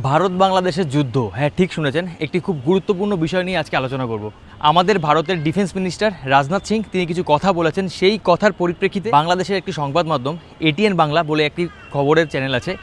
ভারত বাংলাদেশের যুদ্ধ। হ্যাঁ ঠিক শুনেছেন। একটি খুব গুরুত্বপূর্ণ বিষয় নিয়ে আজকে আলোচনা করব। আমাদের ভারতের ডিফেন্স মিনিস্টার রাজনাথ সিং, তিনি কিছু কথা বলেছেন। সেই কথার পরিপ্রেক্ষিতে বাংলাদেশের একটি সংবাদ মাধ্যম, এটিএন বাংলা বলে একটি খবরের চ্যানেল আছে।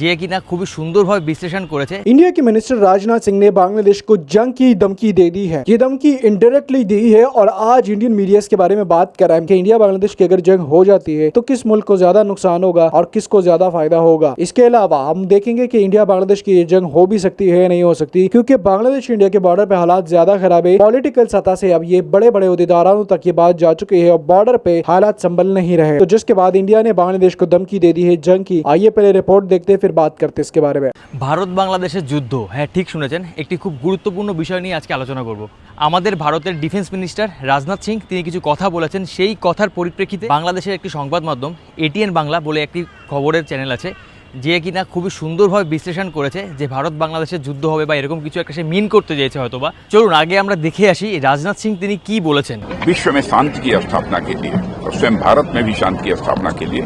যে কিনা খুবই সুন্দরভাবে বিশ্লেষণ করেছে इंडिया के मिनिस्टर राजनाथ सिंह ने बांग्लादेश को जंग की धमकी दे दी है ये धमकी इनडायरेक्टली दी है और आज इंडियन मीडिया इसके बारे में बात कर रहा है कि इंडिया बांग्लादेश की अगर जंग हो जाती है तो किस मुल्क को ज्यादा नुकसान होगा और किसको ज्यादा फायदा होगा इसके अलावा हम देखेंगे कि इंडिया बांग्लादेश की ये जंग हो भी सकती है या नहीं हो सकती क्योंकि बांग्लादेश इंडिया के बॉर्डर पे हालात ज्यादा खराब है पॉलिटिकल सतह से अब ये बड़े बड़े उहदेदारों तक ये बात जा चुकी है और बॉर्डर पे हालात संभल नहीं रहे तो जिसके बाद इंडिया ने बांग्लादेश को धमकी दे दी है जंग की आइए पहले रिपोर्ट देखते हैं, फिर बात करते हैं इसके बारे में ভারত বাংলাদেশের যুদ্ধ হ্যাঁ ঠিক শুনেছেন একটি খুব গুরুত্বপূর্ণ বিষয় নিয়ে আজকে আলোচনা করব আমাদের ভারতের ডিফেন্স মিনিস্টার রাজনাথ সিং তিনি কিছু কথা বলেছেন সেই কথার পরিপ্রেক্ষিতে বাংলাদেশের একটি সংবাদ মাধ্যম এটিএন বাংলা বলে একটি খবরের চ্যানেল আছে যে কিনা খুবই সুন্দরভাবে বিশ্লেষণ করেছে যে ভারত বাংলাদেশের যুদ্ধ হবে বা এরকম কিছু একটা সে মিন করতে চেয়েছে হয়তোবা চলুন আগে আমরা দেখে আসি রাজনাথ সিং তিনি কি বলেছেন विश्व में शांति की स्थापना के लिए और स्वयं भारत में भी शांति की स्थापना के लिए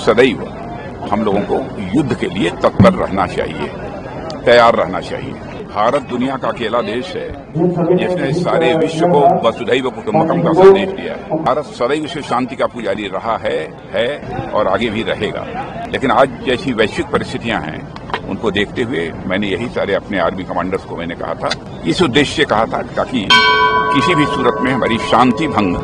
सदैव हम लोगों को युद्ध के लिए तत्पर रहना चाहिए, तैयार रहना चाहिए। भारत दुनिया का अकेला देश है, जिसने सारे विश्व को वसुधैव कुटुम्बकम का संदेश दिया है। भारत सदैव से शांति का पुजारी रहा है है और आगे भी रहेगा। लेकिन आज जैसी वैश्विक परिस्थितियाँ हैं, उनको देखते हुए मैंने यही सारे अपने आर्मी कमांडर्स को मैंने कहा था, इस उद्देश्य से कहा था ताकि किसी भी सूरत में हमारी शांति भंग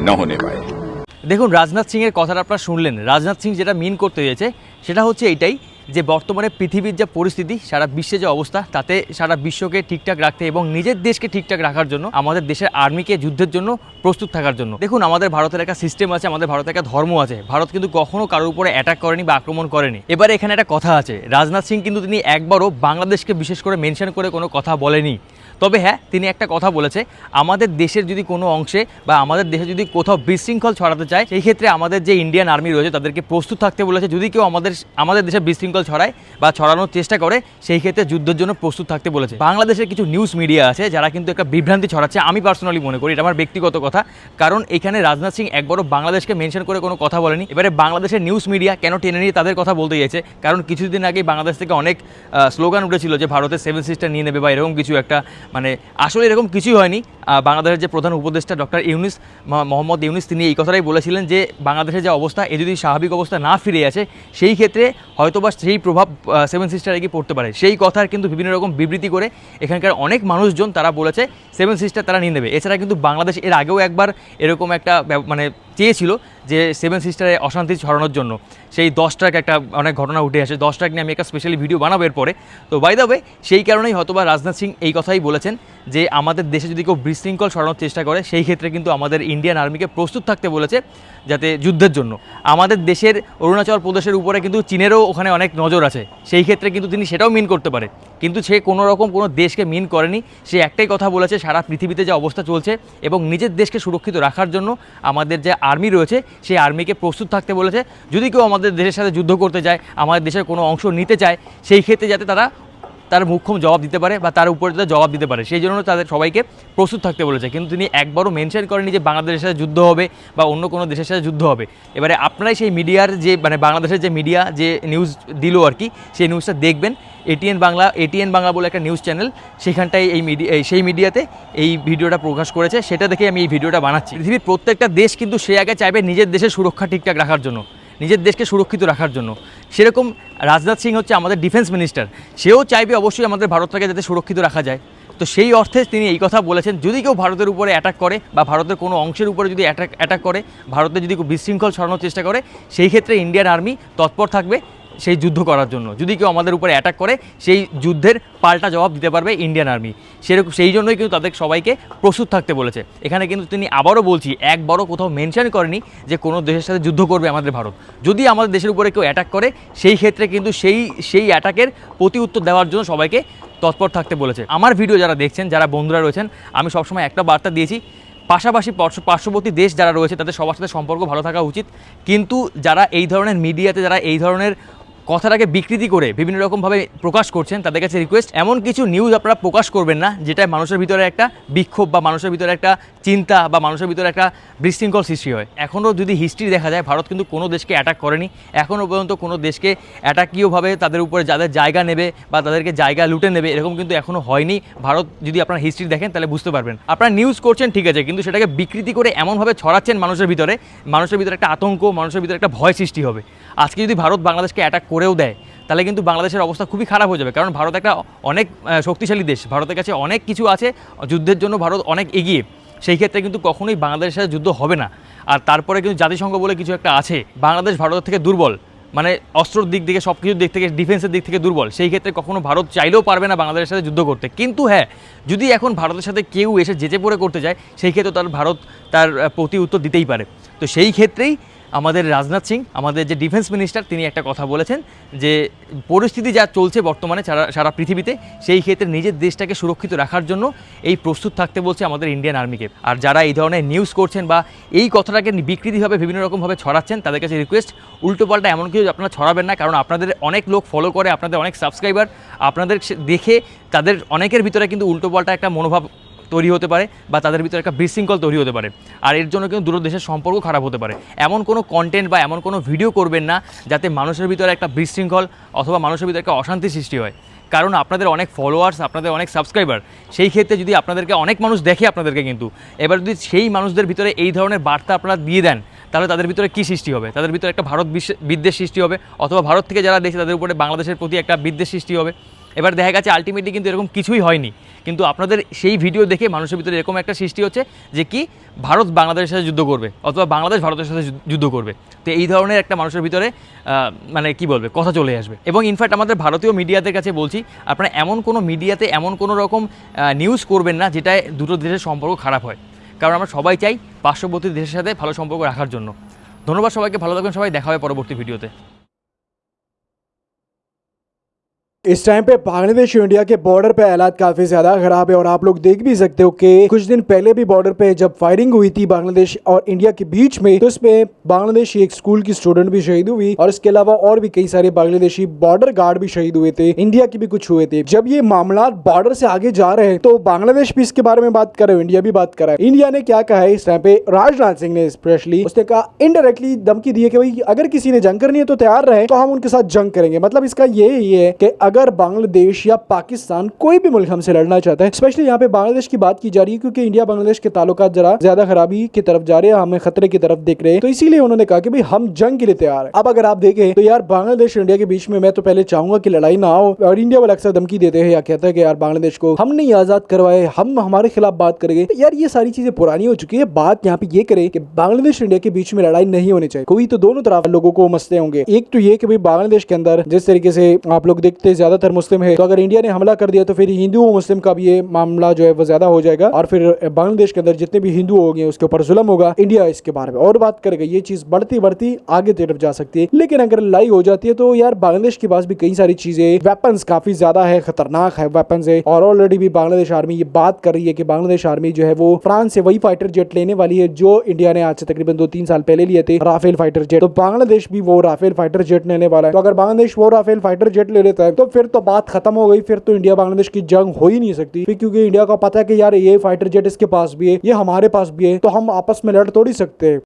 न होने पाए। দেখুন, রাজনাথ সিংয়ের কথাটা আপনারা শুনলেন। রাজনাথ সিং যেটা মিন করতে চেয়েছে সেটা হচ্ছে এইটাই যে, বর্তমানে পৃথিবীর যা পরিস্থিতি, সারা বিশ্বে যে অবস্থা, তাতে সারা বিশ্বকে ঠিকঠাক রাখতে এবং নিজের দেশকে ঠিকঠাক রাখার জন্য, আমাদের দেশের আর্মিকে যুদ্ধের জন্য প্রস্তুত থাকার জন্য। দেখুন, আমাদের ভারতের একটা সিস্টেম আছে, আমাদের ভারতের একটা ধর্ম আছে। ভারত কিন্তু কখনো কারোর উপরে অ্যাটাক করেনি বা আক্রমণ করেনি। এবারে এখানে একটা কথা আছে। রাজনাথ সিং কিন্তু তিনি একবারও বাংলাদেশকে বিশেষ করে মেনশন করে কোনো কথা বলেনি। তবে হ্যাঁ তিনি একটা কথা বলেছে, আমাদের দেশের যদি কোনো অংশে বা আমাদের দেশে যদি কোথাও বিশৃঙ্খল ছড়াতে চায়, সেই ক্ষেত্রে আমাদের যে ইন্ডিয়ান আর্মি রয়েছে তাদেরকে প্রস্তুত থাকতে বলেছে। যদি কেউ আমাদের আমাদের দেশে বিশৃঙ্খল ছড়ায় বা ছড়ানোর চেষ্টা করে, সেই ক্ষেত্রে যুদ্ধের জন্য প্রস্তুত থাকতে বলেছে। বাংলাদেশের কিছু নিউজ মিডিয়া আছে যারা কিন্তু একটা বিভ্রান্তি ছড়াচ্ছে, আমি পার্সোনালি মনে করি, এটা আমার ব্যক্তিগত কথা। কারণ এখানে রাজনাথ সিং একবারও বাংলাদেশকে মেনশন করে কোনো কথা বলেনি। এবারে বাংলাদেশের নিউজ মিডিয়া কেন টেনে নিয়ে তাদের কথা বলতে চাইছে? কারণ কিছুদিন আগেই বাংলাদেশ থেকে অনেক স্লোগান উঠেছিল যে ভারতের সেভেন সিস্টার নিয়ে নেবে বা এরকম কিছু একটা মানে আসলে এরকম কিছুই হয়নি। বাংলাদেশের যে প্রধান উপদেষ্টা ডক্টর ইউনিস, মহ- মোহাম্মদ ইউনিস, তিনি এই কথাটাই বলেছিলেন যে, বাংলাদেশের যে অবস্থা, এ যদি স্বাভাবিক অবস্থা না ফিরে আসে, সেই ক্ষেত্রে হয়তোবা সেই প্রভাব সেভেন সিস্টারে গিয়ে পড়তে পারে। সেই কথার কিন্তু বিভিন্ন রকম বিবৃতি করে এখানকার অনেক মানুষজন তারা বলেছে সেভেন সিস্টার তারা নিয়ে নেবে। এছাড়া কিন্তু বাংলাদেশ এর আগেও একবার এরকম একটা মানে চেয়েছিল যে সেভেন সিস্টারে অশান্তি ছড়ানোর জন্য। সেই দশ ট্রাক একটা অনেক ঘটনা উঠে আসে। দশ ট্রাক নিয়ে আমি একটা স্পেশালি ভিডিও বানাবো এরপরে। তো বাই দ্য ওয়ে সেই কারণেই হয়তোবা রাজনাথ সিং এই কথাই বলেছেন যে, আমাদের দেশে যদি কেউ বিশৃঙ্খল সরানোর চেষ্টা করে, সেই ক্ষেত্রে কিন্তু আমাদের ইন্ডিয়ান আর্মিকে প্রস্তুত থাকতে বলেছে যাতে যুদ্ধের জন্য। আমাদের দেশের অরুণাচল প্রদেশের উপরে কিন্তু চীনেরও ওখানে অনেক নজর আছে। সেই ক্ষেত্রে কিন্তু তিনি সেটাও মিন করতে পারে। কিন্তু সে কোনো রকম কোনো দেশকে মিন করেনি। সে একটাই কথা বলেছে, সারা পৃথিবীতে যে অবস্থা চলছে এবং নিজের দেশকে সুরক্ষিত রাখার জন্য আমাদের যে আর্মি রয়েছে, সেই আর্মিকে প্রস্তুত থাকতে বলেছে। যদি কেউ আমাদের দেশের সাথে যুদ্ধ করতে যায়, আমাদের দেশের কোনো অংশ নিতে চায়, সেই ক্ষেত্রে যাতে তারা তার মুখ্যম জবাব দিতে পারে বা তার উপরে জবাব দিতে পারে। সেই জন্য তাদের সবাইকে প্রস্তুত থাকতে বলেছে। কিন্তু তিনি একবারও মেনশন করেনি যে বাংলাদেশের সাথে যুদ্ধ হবে বা অন্য কোনো দেশের সাথে যুদ্ধ হবে। এবারে আপনারাই সেই মিডিয়ার যে মানে বাংলাদেশের যে মিডিয়া যে নিউজ দিল আর কি, সেই নিউজটা দেখবেন। এটিএন বাংলা এটিএন বাংলা বলে একটা নিউজ চ্যানেল সেখানটায় এই মিডিয়া সেই মিডিয়াতে এই ভিডিওটা প্রকাশ করেছে। সেটা দেখে আমি এই ভিডিওটা বানাচ্ছি। পৃথিবীর প্রত্যেকটা দেশ কিন্তু সে আগে চাইবে নিজের দেশের সুরক্ষা ঠিকঠাক রাখার জন্য। নিজের দেশকে সুরক্ষিত রাখার জন্য। সেরকম রাজনাথ সিং হচ্ছে আমাদের ডিফেন্স মিনিস্টার। সেও চাইবে অবশ্যই আমাদের ভারতটাকে যাতে সুরক্ষিত রাখা যায়। তো সেই অর্থে তিনি এই কথা বলেছেন, যদি কেউ ভারতের উপরে অ্যাটাক করে বা ভারতের কোনো অংশের উপরে যদি অ্যাটাক অ্যাটাক করে, ভারতে যদি বিশৃঙ্খল ছড়ানোর চেষ্টা করে, সেই ক্ষেত্রে ইন্ডিয়ান আর্মি তৎপর থাকবে। সেই যুদ্ধ করার জন্য। যদি কেউ আমাদের উপরে অ্যাটাক করে, সেই যুদ্ধের পাল্টা জবাব দিতে পারবে ইন্ডিয়ান আর্মি সেরকম সেই জন্যই কিন্তু তাদের সবাইকে প্রস্তুত থাকতে বলেছে। এখানে কিন্তু তিনি আবারও বলছি, একবারও কোথাও মেনশন করেনি যে কোনো দেশের সাথে যুদ্ধ করবে আমাদের ভারত। যদি আমাদের দেশের উপরে কেউ অ্যাটাক করে, সেই ক্ষেত্রে কিন্তু সেই সেই অ্যাটাকের প্রতি উত্তর দেওয়ার জন্য সবাইকে তৎপর থাকতে বলেছে। আমার ভিডিও যারা দেখছেন, যারা বন্ধুরা রয়েছেন, আমি সবসময় একটা বার্তা দিয়েছি, পাশাপাশি পার্শ্ব- পার্শ্ববর্তী দেশ যারা রয়েছে, তাদের সবার সাথে সম্পর্ক ভালো থাকা উচিত। কিন্তু যারা এই ধরনের মিডিয়াতে যারা এই ধরনের কথাটাকে বিকৃতি করে বিভিন্ন রকমভাবে প্রকাশ করছেন তাদের কাছে রিকোয়েস্ট এমন কিছু নিউজ আপনারা প্রকাশ করবেন না, যেটা মানুষের ভিতরে একটা বিক্ষোভ বা মানুষের ভিতরে একটা চিন্তা বা মানুষের ভিতরে একটা বিশৃঙ্খল সৃষ্টি হয়। এখনও যদি হিস্ট্রি দেখা যায়, ভারত কিন্তু কোনো দেশকে অ্যাটাক করেনি। এখনও পর্যন্ত কোনো দেশকে অ্যাটাকীয়ভাবে তাদের উপরে যাদের জায়গা নেবে বা তাদেরকে জায়গা লুটে নেবে, এরকম কিন্তু এখনও হয়নি। ভারত যদি আপনার হিস্ট্রি দেখেন, তাহলে বুঝতে পারবেন। আপনারা নিউজ করছেন, ঠিক আছে, কিন্তু সেটাকে বিকৃতি করে এমনভাবে ছড়াচ্ছেন মানুষের ভিতরে মানুষের ভিতরে একটা আতঙ্ক, মানুষের ভিতরে একটা ভয় সৃষ্টি হবে। আজকে যদি ভারত বাংলাদেশকে অ্যাটাক করেও দেয়, তাহলে কিন্তু বাংলাদেশের অবস্থা খুবই খারাপ হয়ে যাবে। কারণ ভারত একটা অনেক শক্তিশালী দেশ। ভারতের কাছে অনেক কিছু আছে, যুদ্ধের জন্য ভারত অনেক এগিয়ে। সেই ক্ষেত্রে কিন্তু কখনোই বাংলাদেশের সাথে যুদ্ধ হবে না। আর তারপরে কিন্তু জাতিসংঘ বলে কিছু একটা আছে, বাংলাদেশ ভারতের থেকে দুর্বল। মানে অস্ত্রর দিক থেকে সব কিছুর দিক থেকে ডিফেন্সের দিক থেকে দুর্বল। সেই ক্ষেত্রে কখনো ভারত চাইলেও পারবে না বাংলাদেশের সাথে যুদ্ধ করতে। কিন্তু হ্যাঁ যদি এখন ভারতের সাথে কেউ এসে যেচে পড়ে করতে যায়, সেই ক্ষেত্রে তার ভারত তার প্রতি উত্তর দিতেই পারে। তো সেই ক্ষেত্রেই আমাদের রাজনাথ সিং, আমাদের যে ডিফেন্স মিনিস্টার, তিনি একটা কথা বলেছেন যে পরিস্থিতি যা চলছে বর্তমানে সারা সারা পৃথিবীতে, সেই ক্ষেত্রে নিজের দেশটাকে সুরক্ষিত রাখার জন্য এই প্রস্তুত থাকতে বলছে আমাদের ইন্ডিয়ান আর্মিকে। আর যারা এই ধরনের নিউজ করছেন বা এই কথাটাকে বিকৃতিভাবে বিভিন্ন রকমভাবে ছড়াচ্ছেন, তাদের কাছে রিকোয়েস্ট উল্টোপাল্টা এমন কিছু আপনারা ছড়াবেন না, কারণ আপনাদের অনেক লোক ফলো করে, আপনাদের অনেক সাবস্ক্রাইবার আপনাদের দেখে তাদের অনেকের ভিতরে কিন্তু উল্টোপাল্টা একটা মনোভাব তৈরি হতে পারে বা তাদের ভিতরে একটা বিশৃঙ্খল তৈরি হতে পারে। আর এর জন্য কিন্তু দুটো দেশের সম্পর্ক খারাপ হতে পারে। এমন কোনো কন্টেন্ট বা এমন কোনো ভিডিও করবেন না যাতে মানুষের ভিতরে একটা বিশৃঙ্খল অথবা মানুষের ভিতরে একটা অশান্তি সৃষ্টি হয়। কারণ আপনাদের অনেক ফলোয়ার্স আপনাদের অনেক সাবস্ক্রাইবার সেই ক্ষেত্রে যদি আপনাদেরকে অনেক মানুষ দেখে আপনাদেরকে কিন্তু, এবার যদি সেই মানুষদের ভিতরে এই ধরনের বার্তা আপনারা দিয়ে দেন, তাহলে তাদের ভিতরে কী সৃষ্টি হবে? তাদের ভিতরে একটা ভারত বিদ্বেষ সৃষ্টি হবে, অথবা ভারত থেকে যারা দেখছে তাদের উপরে বাংলাদেশের প্রতি একটা বিদ্বেষ সৃষ্টি হবে। এবার দেখা গেছে আলটিমেটলি কিন্তু এরকম কিছুই হয়নি। কিন্তু আপনাদের সেই ভিডিও দেখে মানুষের ভিতরে এরকম একটা সৃষ্টি হচ্ছে যে কি ভারত বাংলাদেশের সাথে যুদ্ধ করবে অথবা বাংলাদেশ ভারতের সাথে যুদ্ধ- করবে। তো এই ধরনের একটা মানুষের ভিতরে মানে কি বলবে, কথা চলে আসবে। এবং ইনফ্যাক্ট আমাদের ভারতীয় মিডিয়াদের কাছে বলছি, আপনারা এমন কোনো মিডিয়াতে এমন কোনো রকম নিউজ করবেন না যেটায় দুটো দেশের সম্পর্ক খারাপ হয়। কারণ আমরা সবাই চাই পার্শ্ববর্তী দেশের সাথে ভালো সম্পর্ক রাখার জন্য। ধন্যবাদ সবাইকে, ভালো থাকবেন সবাই, দেখা হবে পরবর্তী ভিডিওতে इस टाइम पे बांग्लादेश और इंडिया के बॉर्डर पे हालात काफ़ी ज़्यादा खराब है और आप लोग देख भी सकते हो कि कुछ दिन पहले भी बॉर्डर पे जब फायरिंग हुई थी बांग्लादेश और इंडिया के बीच में तो इसमें बांग्लादेशी एक स्कूल की स्टूडेंट भी शहीद हुई और इसके अलावा और भी कई सारे बांग्लादेशी बॉर्डर गार्ड भी शहीद हुए थे। इंडिया के भी कुछ हुए थे। जब ये मामला बॉर्डर से आगे जा रहे हैं तो बांग्लादेश भी इसके बारे में बात कर रहे हो, इंडिया भी बात कर रहा है। इंडिया ने क्या कहा है इस टाइम पे? राजनाथ सिंह ने स्पेशली उसने कहा इनडायरेक्टली धमकी दी है कि भाई, अगर किसी ने जंग करनी है तो तैयार रहे तो हम उनके साथ जंग करेंगे। मतलब इसका ये ही है कि अगर बांग्लादेश या पाकिस्तान कोई भी मुल्क हमसे लड़ना चाहता है स्पेशली यहाँ पे बांग्लादेश की बात की जा रही है, क्योंकि इंडिया बांग्लादेश के ताल्लुकात जरा ज़्यादा खराबी की तरफ़ जा रहे हैं, हमें खतरे की तरफ़ देख रहे हैं। तो इसीलिए उन्होंने कहा कि भाई, हम जंग के लिए तैयार है। अब अगर आप देखें तो यार बांग्लादेश इंडिया के बीच में मैं तो पहले चाहूँगा कि लड़ाई ना हो, और इंडिया वाले अक्सर धमकी देते हैं या कहते हैं कि यार बांग्लादेश को हम नहीं आज़ाद करवाए, हम हमारे खिलाफ बात करेंगे। तो यार ये सारी चीज़ें पुरानी हो चुकी है, बात यहाँ पे ये करे कि बांग्लादेश इंडिया के बीच में लड़ाई नहीं होनी चाहिए। कोई तो दोनों तरफ़ लोगों को मसले होंगे। एक तो ये कि भाई बांग्लादेश के अंदर जिस तरीके से आप लोग देखते ज़्यादातर मुस्लिम है। तो अगर इंडिया ने हमला कर दिया तो फिर हिंदू मुस्लिम का भी ये मामला जो है वो ज़्यादा हो जाएगा। और फिर बांग्लादेश के अंदर जितने भी हिंदू होंगे, उसके ऊपर जुल्म होगा, इंडिया इसके बारे में और बात करेगा। ये चीज़ बढ़ती बढ़ती आगे तरफ़ जा सकती है। लेकिन अगर लड़ाई हो जाती है तो यार बांग्लादेश के पास भी कई सारी चीज़ें वेपन्स काफ़ी ज़्यादा है, खतरनाक है वेपन्स है। और ऑलरेडी भी बांग्लादेश आर्मी ये बात कर रही है कि बांग्लादेश आर्मी जो है वो फ्रांस से वही फाइटर जेट लेने वाली है, जो इंडिया ने आज से तकरीबन दो तीन साल पहले लिए थे, राफेल फाइटर जेट तो बांग्लादेश भी वो राफेल फाइटर जेट लेने वाला है। तो अगर बांग्लादेश वो राफेल फाइटर जेट ले लेता है तो फिर तो बात खत्म हो गई, फिर तो इंडिया बांग्लादेश की जंग हो ही नहीं सकती। फिर क्योंकि इंडिया को पता है कि यार ये फाइटर जेट इसके पास भी है, ये हमारे पास भी है तो हम आपस में लड़ थोड़ी सकते। हैं